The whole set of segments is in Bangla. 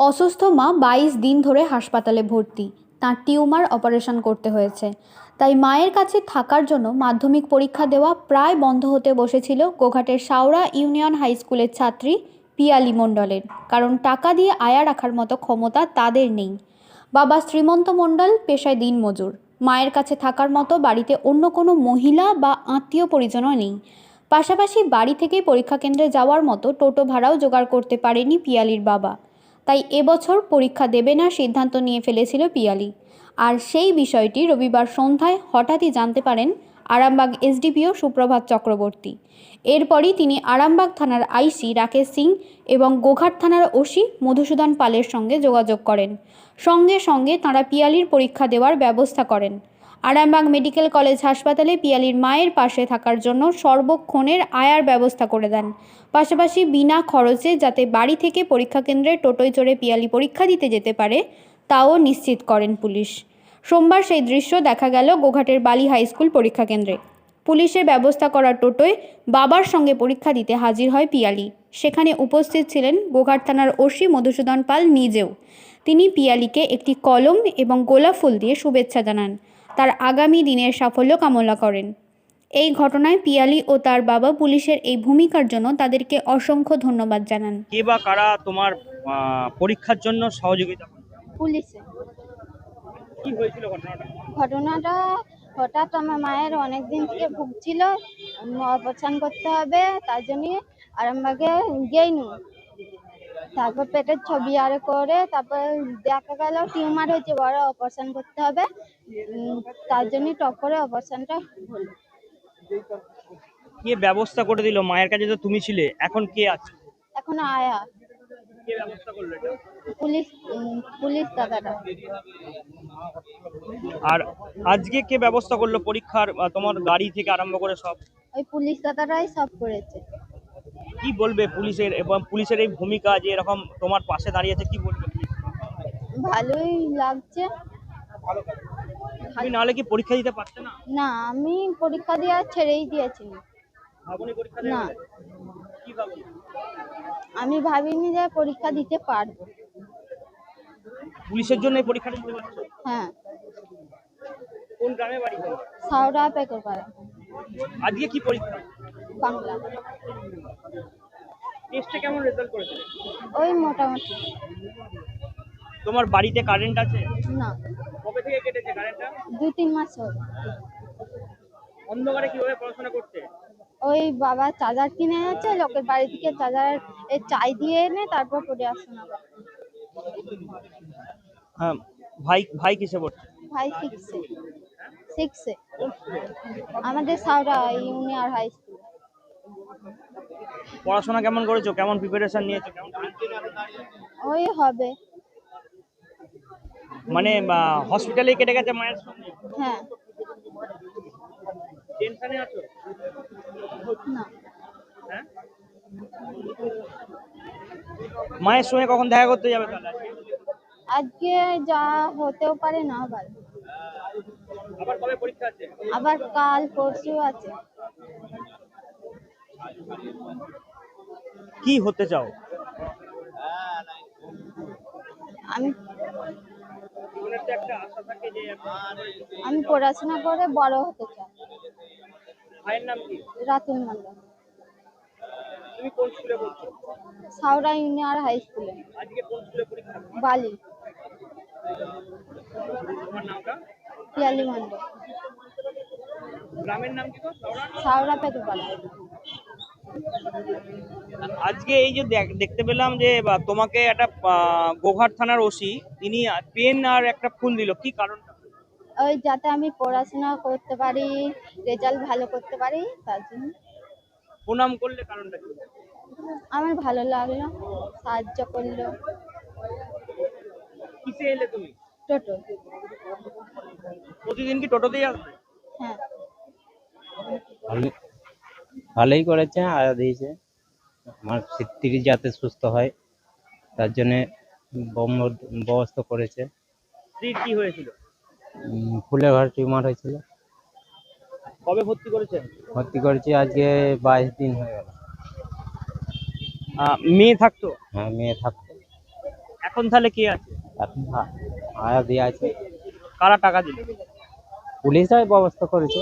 অসুস্থ মা বাইশ দিন ধরে হাসপাতালে ভর্তি। তার টিউমার অপারেশন করতে হয়েছে। তাই মায়ের কাছে থাকার জন্য মাধ্যমিক পরীক্ষা দেওয়া প্রায় বন্ধ হতে বসেছিল গোঘাটের সাউরা ইউনিয়ন হাই স্কুলের ছাত্রী পিয়ালি মণ্ডলের। কারণ টাকা দিয়ে আয়া রাখার মতো ক্ষমতা তাদের নেই। বাবা শ্রীমন্ত মণ্ডল পেশায় দিনমজুর। মায়ের কাছে থাকার মতো বাড়িতে অন্য কোনো মহিলা বা আত্মীয় পরিজনও নেই। পাশাপাশি বাড়ি থেকেই পরীক্ষা কেন্দ্রে যাওয়ার মতো টোটো ভাড়াও জোগাড় করতে পারেনি পিয়ালির বাবা। তাই এবছর পরীক্ষা দেবে না সিদ্ধান্ত নিয়ে ফেলেছিল পিয়ালি। আর সেই বিষয়টি রবিবার সন্ধ্যায় হঠাৎই জানতে পারেন আরামবাগ এসডিপিও সুপ্রভাত চক্রবর্তী। এরপরই তিনি আরামবাগ থানার আইসি রাকেশ সিং এবং গোঘাট থানার ওসি মধুসূদন পালের সঙ্গে যোগাযোগ করেন। সঙ্গে সঙ্গে তাঁরা পিয়ালির পরীক্ষা দেওয়ার ব্যবস্থা করেন। আরামবাগ মেডিকেল কলেজ হাসপাতালে পিয়ালির মায়ের পাশে থাকার জন্য সর্বক্ষণের আয়ার ব্যবস্থা করে দেন। পাশাপাশি বিনা খরচে যাতে বাড়ি থেকে পরীক্ষা কেন্দ্রে টোটোয় চড়ে পিয়ালি পরীক্ষা দিতে যেতে পারে, তাও নিশ্চিত করেন পুলিশ। সোমবার সেই দৃশ্য দেখা গেল গোঘাটের বালি হাই স্কুল পরীক্ষা কেন্দ্রে। পুলিশের ব্যবস্থা করা টোটোয় বাবার সঙ্গে পরীক্ষা দিতে হাজির হয় পিয়ালি। সেখানে উপস্থিত ছিলেন গোঘাট থানার ওসি মধুসূদন পাল নিজেও। তিনি পিয়ালিকে একটি কলম এবং গোলাপ ফুল দিয়ে শুভেচ্ছা জানান। তার আগামী দিনের সাফল্য কামনা করেন। এই ঘটনায় পিয়ালি ও তার বাবা পুলিশের এই ভূমিকার জন্য তাদেরকে অসংখ্য ধন্যবাদ জানান। কে বা কারা তোমার পরীক্ষার জন্য সহযোগিতা? পুলিশে। কি হয়েছিল ঘটনাটা? ঘটনাটা হঠাৎ আমার মায়ের অনেক দিন থেকে ভুগছিল অপারেশন করতে হবে তার জন্য আরামবাগে গেইনু। তারপর পেটের ছবি আর করে তারপর দেখা গেল টিউমার হয়েছে বড় অপারেশন করতে হবে। তার জন্য টপ করে অপারেশনটা হলো। কে ব্যবস্থা করে দিল? মায়ের কাছে তো তুমি ছিলে এখন কে আছে? এখন আয়া। কে ব্যবস্থা করল এটা? পুলিশ পুলিশ দাদাটা। আর আজকে কে ব্যবস্থা করল পরীক্ষার তোমার গাড়ি থেকে আরম্ভ করে সব? ওই পুলিশ দাদাটাই সব করেছে। কি বলবে পুলিশের এবং পুলিশের এই ভূমিকা যে এরকম তোমার পাশে দাঁড়িয়েছে কি বলবে? ভালোই লাগছে। তুমি নাহলে কি পরীক্ষা দিতে পারতে না? না আমি পরীক্ষা দেওয়া ছেড়েই দিয়েছি ভাবনি পরীক্ষা না। কি ভাবনি? আমি ভাবিনি যে পরীক্ষা দিতে পারব। পুলিশের জন্য এই পরীক্ষাটা দিতে পারছ হ্যাঁ। কোন গ্রামে বাড়ি? তোমার? সাউরা পেকরপাড়া। আজকে কি পরীক্ষা? বাংলা। টেস্টে কেমন রেজাল্ট করেছিলে? ওই মোটামুটি। তোমার বাড়িতে কারেন্ট আছে? না। কবে থেকে কেটেছে কারেন্টটা দু তিন মাস হবে অন্ধকারে কীভাবে পড়াশোনা করতে ওই বাবা চার্জার কিনে এনেছে লোকের বাড়ি থেকে চার্জার চাই দিয়ে এনে তারপর পড়াশোনা করে হ্যাঁ ভাই ভাই কিসে পড়ছে? ভাই সিক্সে সিক্সে আমাদের সাউরা ইউনিয়র হাই স্কুল পড়াশোনা কেমন করেছ? কেমন প্রিপারেশন নিয়েছো? কেমন ওই হবে। মানে হসপিটালে কেটে গেছে মায়ের সঙ্গে? হ্যাঁ। টেনশনে আছো? না। হ্যাঁ? মায়ের সঙ্গে কখন দেখা করতে যাবে তাহলে? আজকে? যা হতেও পারে না পারে আবার কবে পরীক্ষা আছে? আবার কাল পরশু আছে। কি হতে চাও? আমি জীবনের তো একটা আশা থাকে যে আমি পড়াশোনা করে বড় হতে চাই। ভাইয়ের নাম কি? রাতুল মন্ডল তুমি কোন স্কুলে পড়ছো? সাউরা ইউনিয়র হাই স্কুলে। আজকে কোন স্কুলে পরীক্ষা? বালি। তোমার নামটা? পিয়ালি মন্ডল গ্রামের নাম কি? সাউরা পেটুপাড়া। আজকে এই যে দেখতে পেলাম যে তোমাকে একটা আহ, গোঘাট থানার ওসি তিনি পেন আর একটা ফুল দিল। কি কারণটা? ওই যাতে আমি পড়াশোনা করতে পারি রেজাল্ট ভালো করতে পারি তার জন্য। প্রণাম করলে কারণটা কি? আমার ভালো লাগল সাহায্য করল। কিসে এলে তুমি? টোটো। প্রতিদিন কি টোটোতেই আসবে? হ্যাঁ। ভালোই করেছে আয়া দিয়েছে। আমার স্ত্রী যাতে সুস্থ হয় তার জন্যে ব্যবস্থা করেছে। স্ত্রীর কি হয়েছিল? ফুলের ঘর টিউমার হয়েছিল। কবে ভর্তি করেছেন ভর্তি করেছি আজকে বাইশ দিন হয়ে গেল। মেয়ে থাকতো? হ্যাঁ মেয়ে থাকতো। এখন তাহলে কে আছে? এখন আয়া দিয়ে আছে। কারা টাকা দিল? পুলিশরাই ব্যবস্থা করেছে।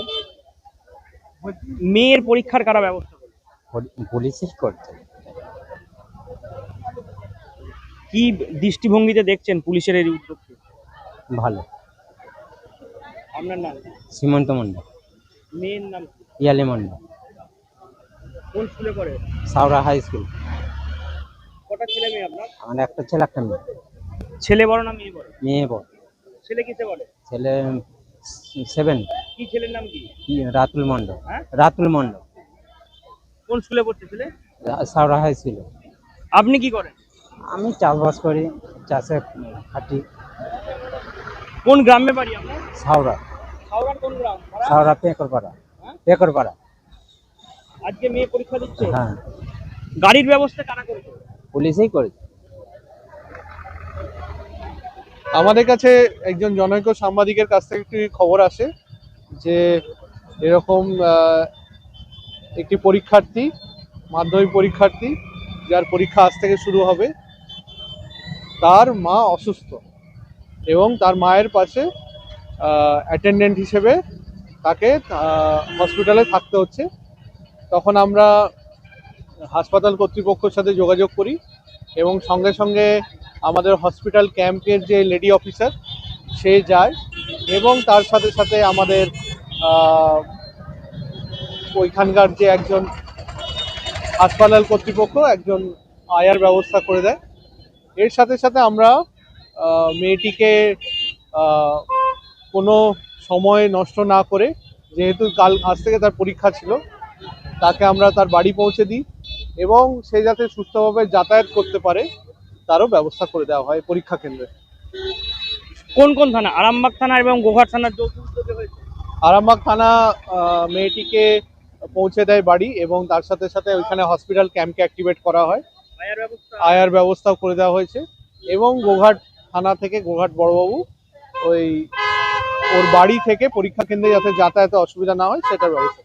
মেয়ের পরীক্ষার কারা ব্যবস্থা করল পুলি- পুলিশই করছে কি দৃষ্টিভঙ্গিতে দেখছেন পুলিশের এই উদ্যোগকে? ভালো। আপনার নাম? সীমন্ত মন্ডল মেয়ের নাম? ইয়ালি মন্ডল কোন স্কুলে পড়ে? Saura high school. কটা ছেলে মেয়ে আপনার? আমার একটা ছেলে একটা মেয়ে। ছেলে বড় না মেয়ে বড়? মেয়ে বড়। ছেলে কিসে বলে ছেলে সেভেন কি ছেলের নাম কি? রাতুল মন্ডল হ্যাঁ? রাতুল মন্ডল কোন স্কুলে পড়ছে ছেলে? Saura high school. আপনি কি করেন? আমি চাষবাস করি চাষে খাটি। কোন গ্রামে বাড়ি আপনার? সাউরা হাওড়ার কোন গ্রাম? সাউরা পেকরপাড়া। হ্যাঁ? পেকরপাড়া। আজকে মেয়ে পরীক্ষা দিচ্ছে? হ্যাঁ। গাড়ির ব্যবস্থা কারা করবে পুলিশই করেছে। আমাদের কাছে একজন জনৈক সাংবাদিকের কাছ থেকে একটি খবর আসে। যে এরকম একটি পরীক্ষার্থী, মাধ্যমিক পরীক্ষার্থী, যার পরীক্ষা আজ থেকে শুরু হবে, তার মা অসুস্থ এবং তার মায়ের পাশে অ্যাটেন্ডেন্ট হিসেবে তাকে হসপিটালে থাকতে হচ্ছে। তখন আমরা হাসপাতাল কর্তৃপক্ষের সাথে যোগাযোগ করি এবং সঙ্গে সঙ্গে আমাদের হসপিটাল ক্যাম্পের যে লেডি অফিসার সে যায়। এবং তার সাথে সাথে আমাদের ওইখানকার যে একজন হাসপাতাল কর্তৃপক্ষ একজন আয়ার ব্যবস্থা করে দেয়। এর সাথে সাথে আমরা মেয়েটিকে কোনো সময় নষ্ট না করে, যেহেতু কাল আজ থেকে তার পরীক্ষা ছিল, তাকে আমরা তার বাড়ি পৌঁছে দিই এবং সে যাতে সুস্থভাবে যাতায়াত করতে পারে, তারও ব্যবস্থা করে দেওয়া হয় পরীক্ষা কেন্দ্রে। কোন কোন থানা? আরামবাগ থানা এবং গোঘাট থানার আরামবাগ থানা মেয়েটিকে পৌঁছে দেয় বাড়ি এবং তার সাথে সাথে ওইখানে হসপিটাল ক্যাম্পকে অ্যাক্টিভেট করা হয়। আয়ার ব্যবস্থাও করে দেওয়া হয়েছে এবং গোঘাট থানা থেকে গোঘাট বড়বাবু ওই ওর বাড়ি থেকে পরীক্ষা কেন্দ্রে যাতে যাতায়াতে অসুবিধা না হয় সেটার ব্যবস্থা